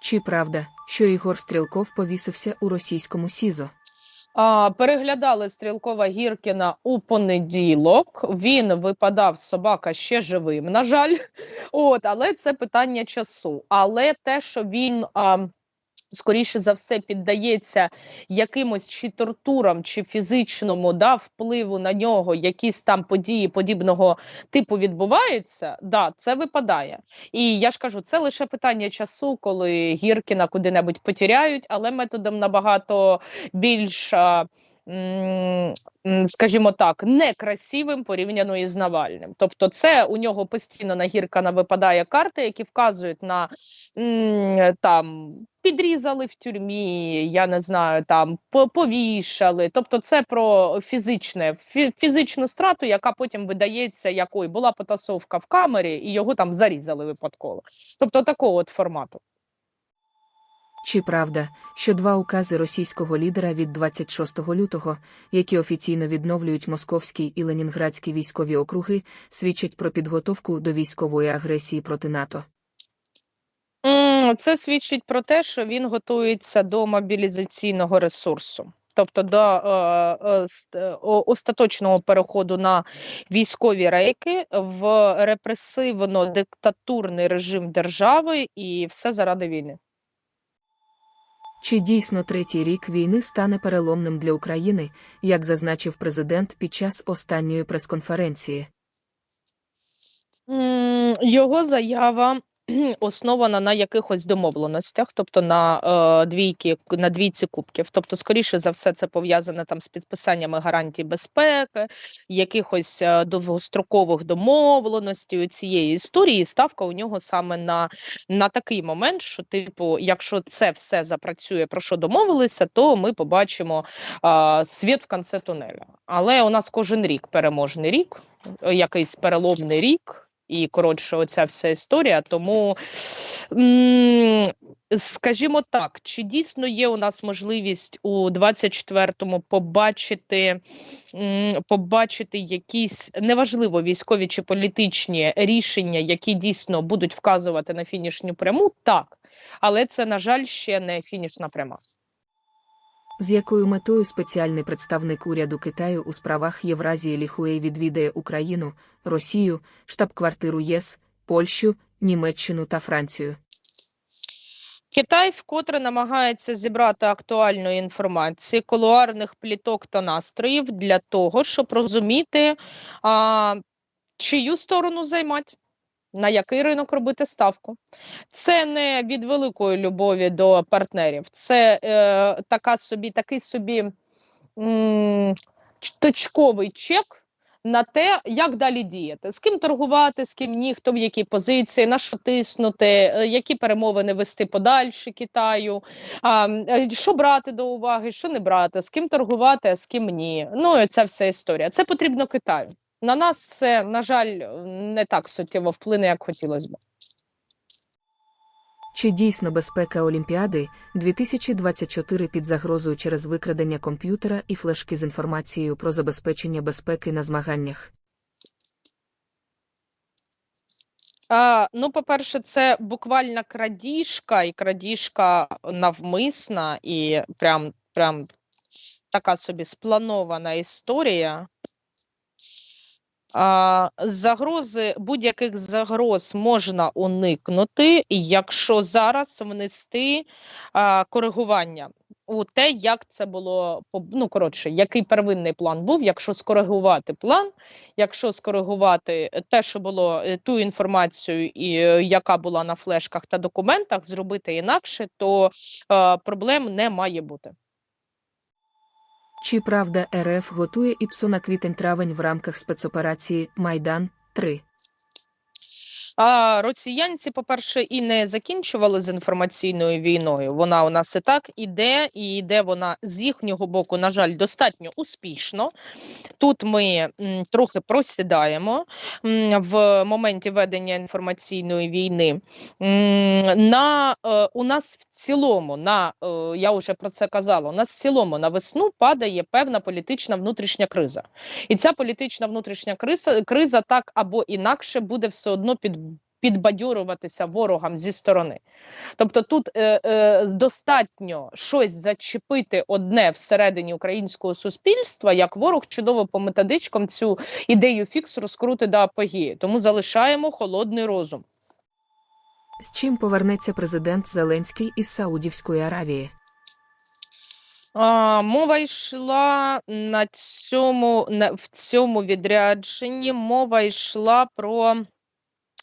Чи правда, що Ігор Стрілков повісився у російському СІЗО? А, переглядали Стрілкова Гіркіна у понеділок. Він випадав собака ще живим, на жаль. От, але це питання часу. Але те, що він. А, Скоріше за все піддається якимось чи тортурам, чи фізичному да, впливу на нього, якісь там події подібного типу відбуваються, да, це випадає. І я ж кажу, це лише питання часу, коли Гіркіна куди-небудь потіряють, але методом набагато більш, скажімо так, некрасивим порівняно із Навальним. Тобто, це у нього постійно на Гіркана випадає карти, які вказують на там. Підрізали в тюрмі, я не знаю, там повішали. Тобто, це про фізичне, фізичну страту, яка потім видається, якою була потасовка в камері, і його там зарізали випадково. Тобто, такого от формату. Чи правда, що два укази російського лідера від 26 лютого, які офіційно відновлюють московський і ленінградські військові округи, свідчать про підготовку до військової агресії проти НАТО? Це свідчить про те, що він готується до мобілізаційного ресурсу. Тобто до е, е, е, остаточного переходу на військові рейки в репресивно-диктатурний режим держави, і все заради війни. Чи дійсно третій рік війни стане переломним для України, як зазначив президент під час останньої прес-конференції? Його заява основана на якихось домовленостях, тобто на е, двійки на двійці кубків. Тобто, скоріше за все, це пов'язане там з підписаннями гарантій безпеки, якихось е, довгострокових домовленостей у цієї історії. Ставка у нього саме на, на такий момент, що, типу, якщо це все запрацює, про що домовилися, то ми побачимо е, світ в кінці тунеля. Але у нас кожен рік переможний рік, е, якийсь переломний рік. І коротше, оця вся історія. Тому, скажімо так, чи дійсно є у нас можливість у 24-му побачити, побачити якісь неважливо військові чи політичні рішення, які дійсно будуть вказувати на фінішню пряму? Так, але це, на жаль, ще не фінішна пряма. З якою метою спеціальний представник уряду Китаю у справах Євразії Ліхуей відвідає Україну, Росію, штаб-квартиру ЄС, Польщу, Німеччину та Францію? Китай вкотре намагається зібрати актуальної інформації, кулуарних пліток та настроїв для того, щоб розуміти, а, чию сторону займати, на який ринок робити ставку. Це не від великої любові до партнерів, це е, така собі, такий собі м, точковий чек на те, як далі діяти, з ким торгувати, з ким ні, хто в якій позиції, на що тиснути, е, які перемовини вести подальше Китаю, а, е, що брати до уваги, що не брати, з ким торгувати, а з ким ні. Ну ця вся історія. Це потрібно Китаю. На нас це, на жаль, не так суттєво вплине, як хотілося б. Чи дійсно безпека Олімпіади 2024 під загрозою через викрадення комп'ютера і флешки з інформацією про забезпечення безпеки на змаганнях? А, ну, по-перше, це буквально крадіжка, і крадіжка навмисна, і прям, прям така собі спланована історія. Загрози, будь-яких загроз можна уникнути, якщо зараз внести коригування у те, як це було ну, коротше, який первинний план був, якщо скоригувати план, якщо скоригувати те, що було е, ту інформацію, е, яка була на флешках та документах, зробити інакше, то е, проблем не має бути. Чи правда РФ готує ІПСО на квітень-травень в рамках спецоперації Майдан 3? А росіянці, по-перше, і не закінчували з інформаційною війною. Вона у нас і так іде, і йде вона з їхнього боку, на жаль, достатньо успішно. Тут ми м, трохи просідаємо м, в моменті ведення інформаційної війни. М, На е, у нас в цілому, на е, я вже про це казала. У нас в цілому на весну падає певна політична внутрішня криза. І ця політична внутрішня криза, криза так або інакше буде все одно під, підбадьоруватися ворогам зі сторони. Тобто тут е, е, достатньо щось зачепити одне всередині українського суспільства, як ворог чудово по методичкам цю ідею фікс розкрути до апогії. Тому залишаємо холодний розум. З чим повернеться президент Зеленський із Саудівської Аравії? А, мова йшла на цьому на, в цьому відрядженні. Мова йшла про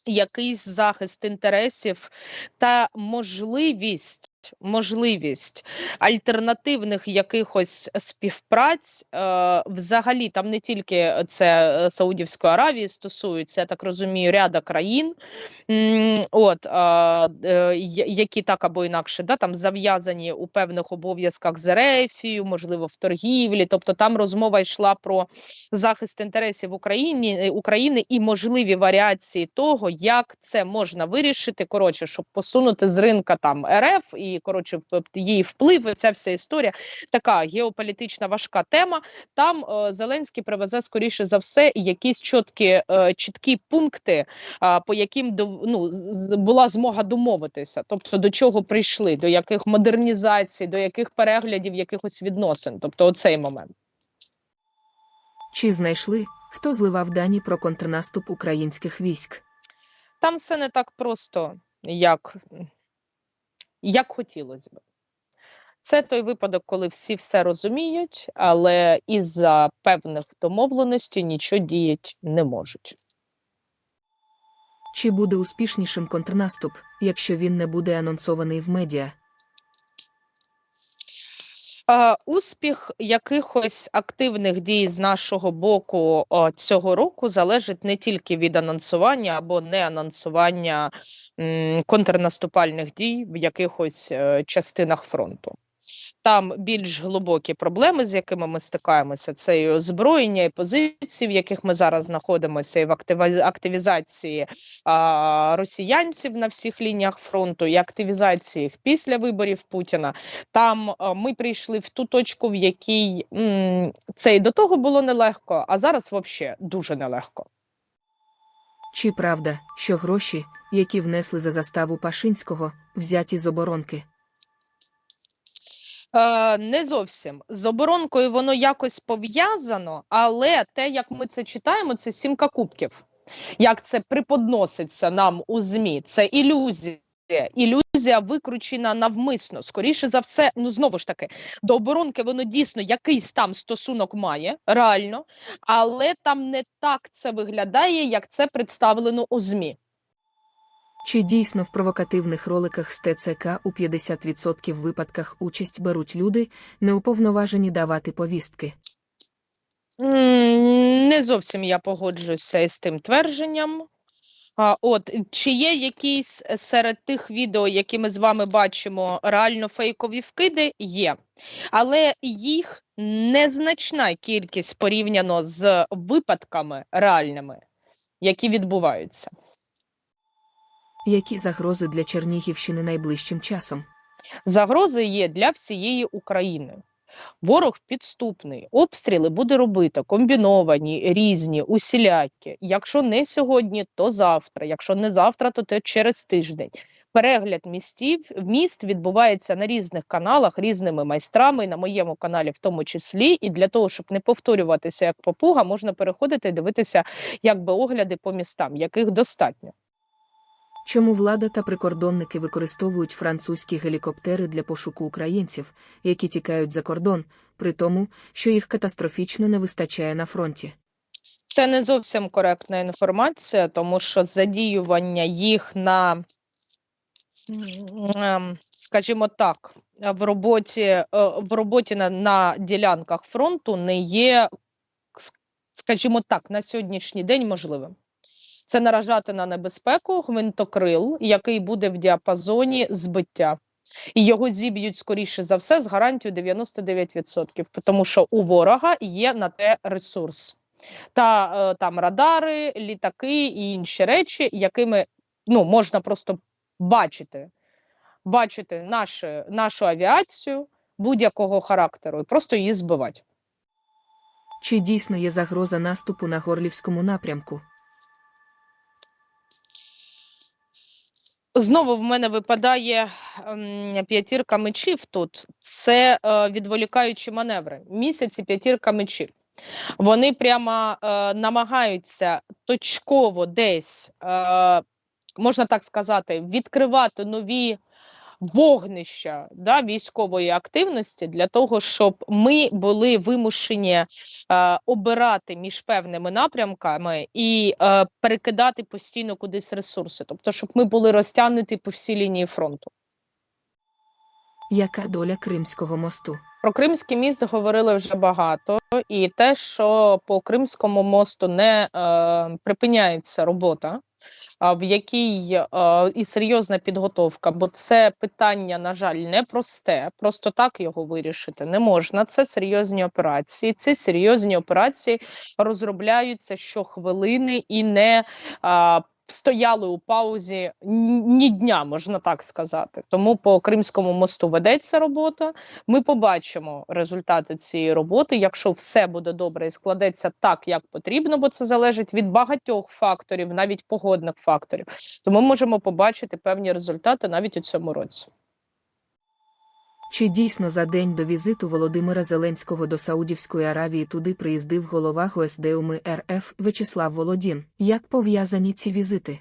якийсь захист інтересів та можливість. Можливість альтернативних якихось співпраць, е, взагалі там не тільки це е, Саудівської Аравії стосується, я так розумію, ряда країн, от, е, які так або інакше да, там зав'язані у певних обов'язках з Ерефією, можливо, в торгівлі. Тобто там розмова йшла про захист інтересів Україні, е, України і можливі варіації того, як це можна вирішити. Коротше, щоб посунути з ринка там РФ і коротше п- її вплив. Ця вся історія така геополітична важка тема. Там е, Зеленський привезе скоріше за все якісь чіткі, е, чіткі пункти, а, по яким до ну з- була змога домовитися, тобто до чого прийшли, до яких модернізацій, до яких переглядів якихось відносин, тобто оцей момент. Чи знайшли, хто зливав дані про контрнаступ українських військ? Там все не так просто, як, як хотілося б. Це той випадок, коли всі все розуміють, але із-за певних домовленостей нічого діяти не можуть. Чи буде успішнішим контрнаступ, якщо він не буде анонсований в медіа? Успіх якихось активних дій з нашого боку цього року залежить не тільки від анонсування або не анонсування контрнаступальних дій в якихось е, частинах фронту. Там більш глибокі проблеми, з якими ми стикаємося, це і озброєння, і позиції, в яких ми зараз знаходимося, і в активізації а, росіянців на всіх лініях фронту, і активізації їх після виборів Путіна. Там а, ми прийшли в ту точку, в якій м, це і до того було нелегко, а зараз взагалі дуже нелегко. Чи правда, що гроші, які внесли за заставу Пашинського, взяті з оборонки? Е, не зовсім з оборонкою воно якось пов'язано, але те, як ми це читаємо, це сімка кубків. Як це преподноситься нам у ЗМІ, це ілюзія. Ілюзія викручена навмисно. Скоріше за все, ну знову ж таки, до оборонки воно дійсно якийсь там стосунок має, реально, але там не так це виглядає, як це представлено у ЗМІ. Чи дійсно в провокативних роликах з ТЦК у 50% випадках участь беруть люди, неуповноважені давати повістки? Не зовсім я погоджуюся із тим твердженням. От чи є якісь серед тих відео, які ми з вами бачимо, реально фейкові вкиди? Є, але їх незначна кількість порівняно з випадками реальними, які відбуваються. Які загрози для Чернігівщини найближчим часом? Загрози є для всієї України. Ворог підступний, обстріли буде робити комбіновані, різні, усілякі. Якщо не сьогодні, то завтра. Якщо не завтра, то, то через тиждень. Перегляд містів міст відбувається на різних каналах різними майстрами, на моєму каналі, в тому числі. І для того, щоб не повторюватися як попуга, можна переходити і дивитися, якби огляди по містам, яких достатньо. Чому влада та прикордонники використовують французькі гелікоптери для пошуку українців, які тікають за кордон, при тому, що їх катастрофічно не вистачає на фронті? Це не зовсім коректна інформація, тому що задіювання їх на, ем, скажімо так, в роботі, е, в роботі на, на ділянках фронту не є, скажімо так, на сьогоднішній день можливим. Це наражати на небезпеку гвинтокрил, який буде в діапазоні збиття. І його зіб'ють, скоріше за все, з гарантією 99%, тому що у ворога є на те ресурс та е, там радари, літаки і інші речі, якими ну, можна просто бачити, бачити наші, нашу авіацію будь-якого характеру і просто її збивати. Чи дійсно є загроза наступу на Горлівському напрямку? Знову в мене випадає ем, п'ятірка мечів тут. Це е, відволікаючі маневри. Місяці п'ятірка мечів. Вони прямо е, намагаються точково десь, е, можна так сказати, відкривати нові вогнища да, військової активності для того, щоб ми були вимушені е, обирати між певними напрямками і е, перекидати постійно кудись ресурси, тобто, щоб ми були розтягнуті по всій лінії фронту. Яка доля Кримського мосту? Про Кримський міст говорили вже багато, і те, що по Кримському мосту не е, припиняється робота, в якій е, і серйозна підготовка, бо це питання, на жаль, непросте. Просто так його вирішити не можна. Це серйозні операції. Ці серйозні операції розробляються щохвилини і не а, стояли у паузі ні дня, можна так сказати. Тому по Кримському мосту ведеться робота. Ми побачимо результати цієї роботи, якщо все буде добре і складеться так, як потрібно, бо це залежить від багатьох факторів, навіть погодних факторів. То ми можемо побачити певні результати навіть у цьому році. Чи дійсно за день до візиту Володимира Зеленського до Саудівської Аравії туди приїздив голова ГОСДУМИ РФ Вячеслав Володін? Як пов'язані ці візити?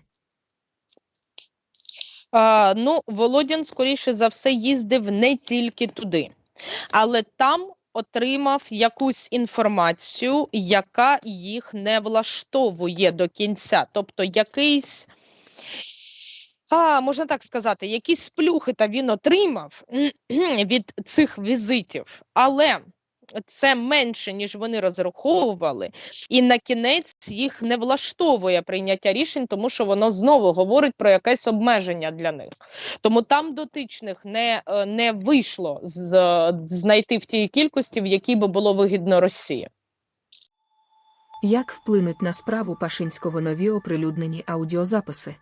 А, ну, Володін, скоріше за все, їздив не тільки туди, але там отримав якусь інформацію, яка їх не влаштовує до кінця. Тобто якийсь, а, можна так сказати, якісь плюхи та він отримав від цих візитів. Але це менше, ніж вони розраховували, і на кінець їх не влаштовує прийняття рішень, тому що воно знову говорить про якесь обмеження для них. Тому там дотичних не, е, не вийшло з, знайти в тій кількості, в якій би було вигідно Росії. Як вплинуть на справу Пашинського нові оприлюднені аудіозаписи?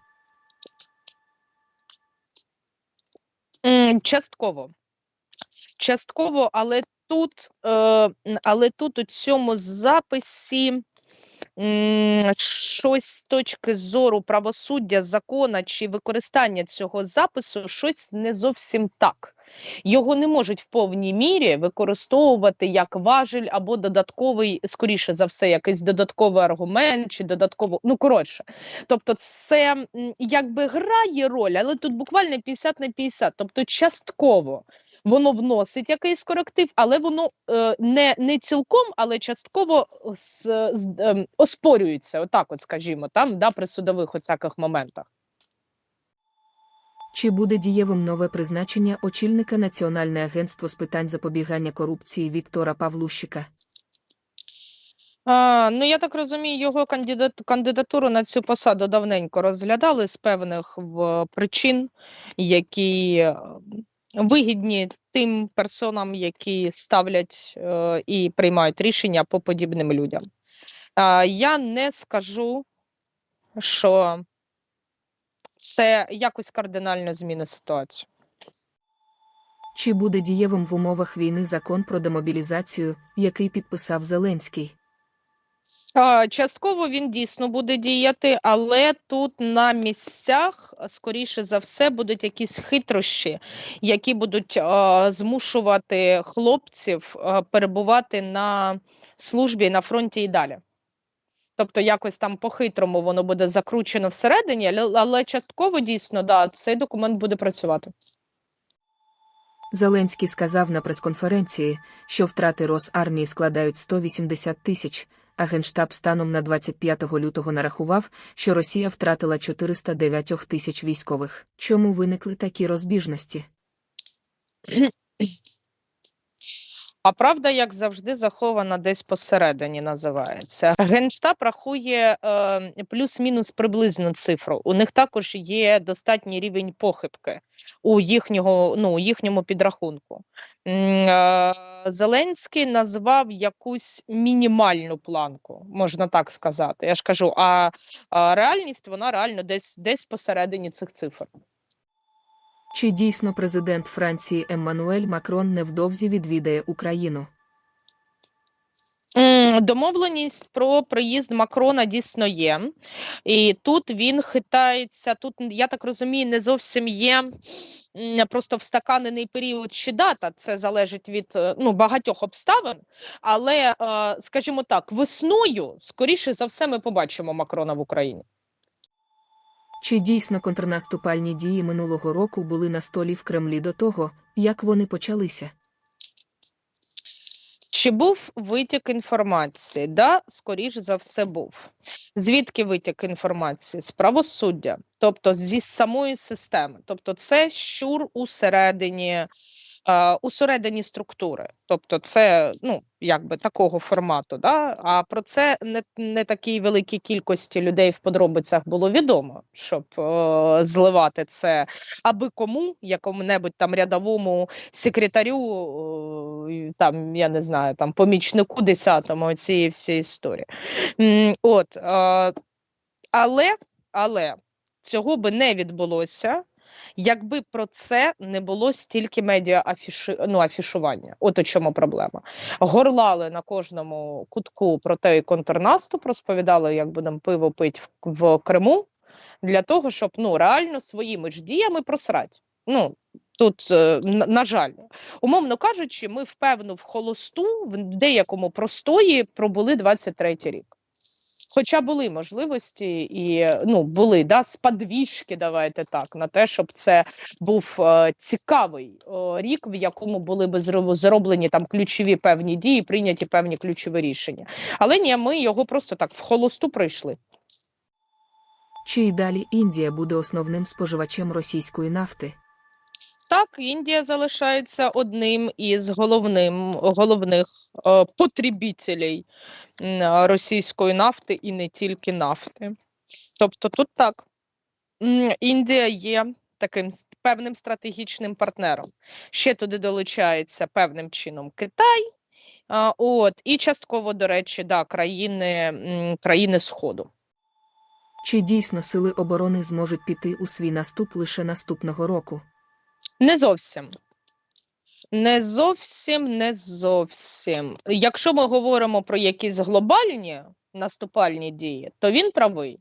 Частково. Частково, але тут, е, але тут у цьому записі щось з точки зору правосуддя, закона чи використання цього запису, щось не зовсім так. Його не можуть в повній мірі використовувати як важель або додатковий, скоріше за все, якийсь додатковий аргумент чи додатково. Ну, коротше. Тобто, це якби грає роль, але тут буквально 50 на 50, тобто частково воно вносить якийсь коректив, але воно е, не, не цілком, але частково з, з, ем, оспорюється, отак, от скажімо, там да, при судових оцяких моментах. Чи буде дієвим нове призначення очільника Національне агентство з питань запобігання корупції Віктора Павлущика? А, ну, я так розумію, його кандидат, кандидатуру на цю посаду давненько розглядали з певних в, причин, які е, вигідні тим персонам, які ставлять е, і приймають рішення по подібним людям. А, я не скажу, що це якось кардинально змінить ситуацію. Чи буде дієвим в умовах війни закон про демобілізацію, який підписав Зеленський? Частково він дійсно буде діяти, але тут на місцях, скоріше за все, будуть якісь хитрощі, які будуть а, змушувати хлопців а, перебувати на службі на фронті і далі. Тобто, якось там по-хитрому воно буде закручено всередині, але, але частково дійсно да, цей документ буде працювати. Зеленський сказав на прес-конференції, що втрати Росармії складають 180 тисяч, а Генштаб станом на 25 лютого нарахував, що Росія втратила 409 тисяч військових. Чому виникли такі розбіжності? А правда, як завжди, захована десь посередині називається. Генштаб рахує е, плюс-мінус приблизну цифру. У них також є достатній рівень похибки у їхнього, ну, у їхньому підрахунку. Е, Зеленський назвав якусь мінімальну планку, можна так сказати. Я ж кажу, а, а реальність вона реально десь, десь посередині цих цифр. Чи дійсно президент Франції Еммануель Макрон невдовзі відвідає Україну? Домовленість про приїзд Макрона дійсно є. І тут він хитається. Тут, я так розумію, не зовсім є просто встаканений період чи дата. Це залежить від е, ну, багатьох обставин. Але, е, скажімо так, весною, скоріше за все, ми побачимо Макрона в Україні. Чи дійсно контрнаступальні дії минулого року були на столі в Кремлі до того, як вони почалися? Чи був витік інформації? Да, скоріш за все, був. Звідки витік інформації? З правосуддя, тобто зі самої системи. Тобто, це щур усередині, усередині структури. Тобто, це ну, якби такого формату. Да? А про це не, не такій великій кількості людей в подробицях було відомо, щоб е, зливати це аби кому, якому-небудь там рядовому секретарю, і там, я не знаю, там помічнику десятому цієї всієї історії. От, е, але, але цього би не відбулося, якби про це не було стільки медіа афіши, ну, афішування. От у чому проблема. Горлали на кожному кутку про той контрнаступ, розповідали, як будемо пиво пити в, в Криму, для того, щоб ну, реально своїми ж діями просрати. Ну, Тут, е, на, жаль, умовно кажучи, ми впевно в холосту, в деякому простої пробули 23-й рік. Хоча були можливості і ну, були да, сподвіжки, давайте так, на те, щоб це був е, цікавий е, рік, в якому були б зро- зроблені там ключові певні дії, прийняті певні ключові рішення. Але ні, ми його просто так в холосту пройшли. Чи й далі Індія буде основним споживачем російської нафти? Так, Індія залишається одним із головним, головних е, потребітелей е, російської нафти і не тільки нафти. Тобто тут так, Індія є таким певним стратегічним партнером. Ще туди долучається певним чином Китай. А, от, і частково, до речі, да, країни, країни Сходу. Чи дійсно сили оборони зможуть піти у свій наступ лише наступного року? Не зовсім. Не зовсім, не зовсім. Якщо ми говоримо про якісь глобальні наступальні дії, то він правий.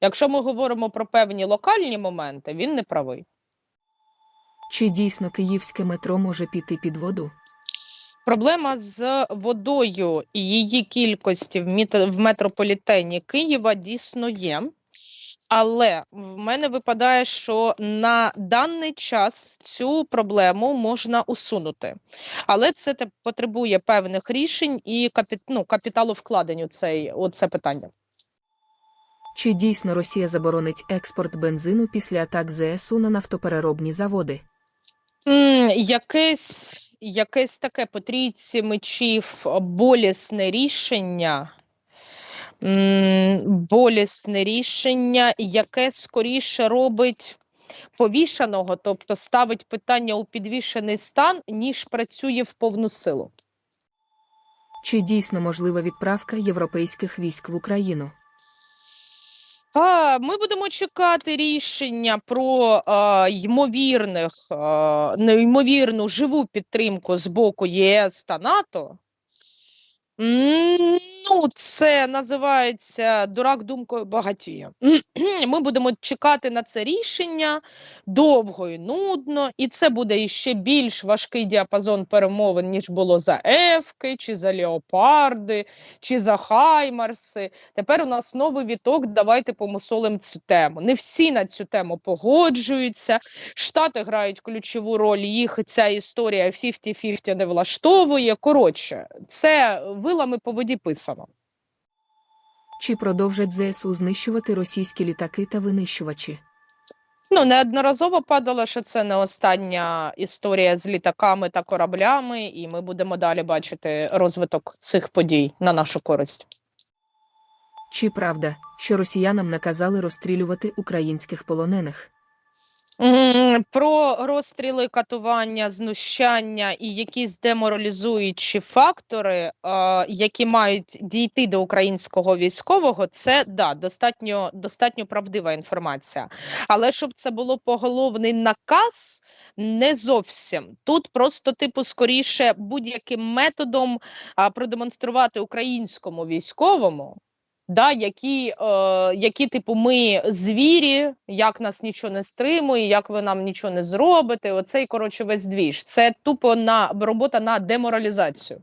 Якщо ми говоримо про певні локальні моменти, він не правий. Чи дійсно київське метро може піти під воду? Проблема з водою і її кількості в, метрополітені Києва дійсно є. Але в мене випадає, що на даний час цю проблему можна усунути. Але це потребує певних рішень і капі, ну, капіталовкладень у цей, у це питання. Чи дійсно Росія заборонить експорт бензину після атак ЗСУ на нафтопереробні заводи? М, якесь, якесь таке по трійці мечів болісне рішення. Болісне рішення, яке скоріше робить повішаного, тобто ставить питання у підвішений стан, ніж працює в повну силу. Чи дійсно можлива відправка європейських військ в Україну? Ми будемо чекати рішення про а, ймовірних, а, неймовірну живу підтримку з боку ЄС та НАТО. Ну, це називається дурак думкою багатіє. Ми будемо чекати на це рішення довго і нудно, і це буде іще більш важкий діапазон перемовин, ніж було за Ефки, чи за Леопарди, чи за Хаймарси. Тепер у нас новий віток. Давайте помусолимо цю тему. Не всі на цю тему погоджуються. Штати грають ключову роль. Їх ця історія 50-50 не влаштовує. Коротше, це вилами по воді писано. Чи продовжать ЗСУ знищувати російські літаки та винищувачі? Ну, неодноразово падало, що це не остання історія з літаками та кораблями, і ми будемо далі бачити розвиток цих подій на нашу користь. Чи правда, що росіянам наказали розстрілювати українських полонених? Про розстріли, катування, знущання і якісь деморалізуючі фактори, які мають дійти до українського військового, це да, достатньо, достатньо правдива інформація. Але щоб це було поголовний наказ, не зовсім. Тут просто, типу, скоріше будь-яким методом продемонструвати українському військовому. Да, які, е, які, типу, ми звірі, як нас нічого не стримує, як ви нам нічого не зробите. Оцей, коротше, весь двіж. Це тупо на робота на деморалізацію.